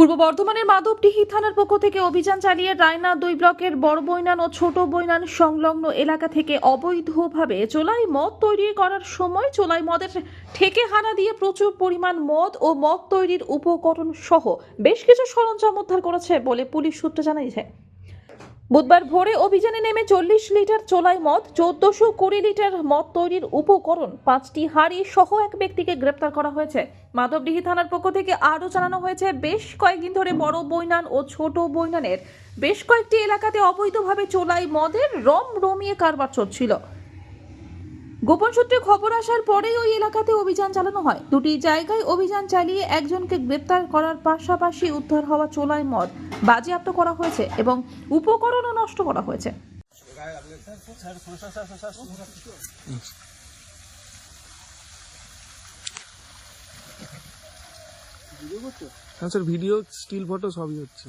পূর্ব বর্ধমানের মাধবডিহি থানার পক্ষ থেকে অভিযান চালিয়ে রায়না দুই ব্লকের বড় বৈনান ও ছোট বৈনান সংলগ্ন এলাকা থেকে অবৈধভাবে চোলাই মদ তৈরি করার সময় চোলাই মদের ঠেকে হানা দিয়ে প্রচুর পরিমাণ মদ ও মদ তৈরির উপকরণ সহ বেশ কিছু সরঞ্জাম উদ্ধার করেছে বলে পুলিশ সূত্রে জানিয়েছে বুধবার ভোরে অভিযানে নেমে চল্লিশ লিটার চোলাই মদ, চোদ্দশো কুড়ি লিটার মদ তৈরির উপকরণ, পাঁচটি হাড়ি সহ এক ব্যক্তিকে গ্রেপ্তার করা হয়েছে। মাধবডিহি থানার পক্ষ থেকে আরও জানানো হয়েছে, বেশ কয়েকদিন ধরে বড় বৈনান ও ছোট বৈনানের বেশ কয়েকটি এলাকাতে অবৈধভাবে চোলাই মদের রম রমিয়ে কারবার চলছিল। গোপন সূত্রে খবর আসার পরেই ওই এলাকাতে অভিযান চালানো হয়। দুটি জায়গায় অভিযান চালিয়ে একজনকে গ্রেপ্তার করার পাশাপাশি উদ্ধার হওয়া চোলাই মদ বাজেয়াপ্ত করা হয়েছে এবং উপকরণও নষ্ট করা হয়েছে। হ্যাঁ ভিডিও স্টিল ফটো সবই হচ্ছে।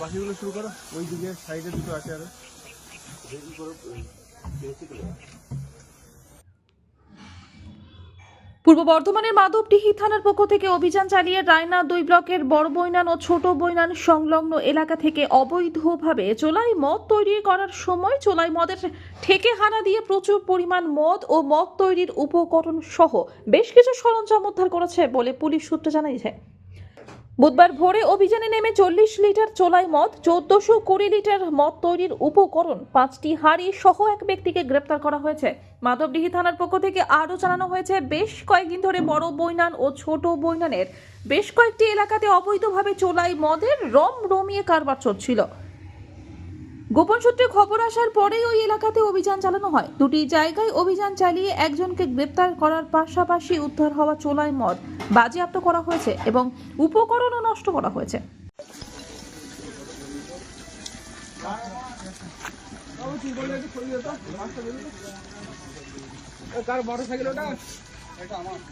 বাকিগুলো শুরু করো। ওই দিকে সাইডে দুটো আছে আরও। পূর্ব বর্ধমানের মাধবডিহি থানার পক্ষ থেকে অভিযান চালিয়ে রায়না দুই ব্লকের বড় বৈনান ও ছোট বৈনান সংলগ্ন এলাকা থেকে অবৈধভাবে চোলাই মদ তৈরি করার সময় চোলাই মদের ঠেকে হানা দিয়ে প্রচুর পরিমাণ মদ ও মদ তৈরির উপকরণ সহ বেশ কিছু সরঞ্জাম উদ্ধার করেছে বলে পুলিশ সূত্রে জানিয়েছে বুধবার ভোরে অভিযানে নেমে চল্লিশ লিটার চোলাই মদ, চোদ্দশো কুড়ি লিটার মদ তৈরির উপকরণ, পাঁচটি হাড়ি সহ এক ব্যক্তিকে গ্রেপ্তার করা হয়েছে। মাধবডিহি থানার পক্ষ থেকে আরও জানানো হয়েছে, বেশ কয়েকদিন ধরে বড় বৈনান ও ছোট বৈনানের বেশ কয়েকটি এলাকাতে অবৈধভাবে চোলাই মদের রম রমিয়ে কারবার চলছিল। গোপন সূত্রে খবর আসার পরেই ওই এলাকাতে অভিযান চালানো হয়। দুটি জায়গায় অভিযান চালিয়ে একজনকে গ্রেপ্তার করার পাশাপাশি উদ্ধার হওয়া চোলায় মদ বাজেয়াপ্ত করা হয়েছে এবং উপকরণও নষ্ট করা হয়েছে। কার মোটর ওটা?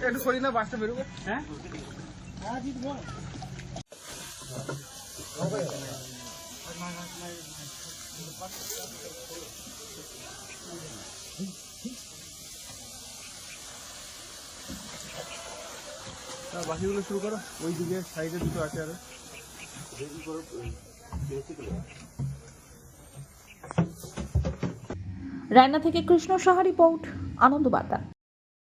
একটু সরি না বাসটা বেরোবে। হ্যাঁ? আর বাকিগুলো শুরু করো। ওই দিকে সাইডে দুটো আছে আরও। রায়না থেকে কৃষ্ণ সাহা রিপোর্ট আনন্দ বার্তা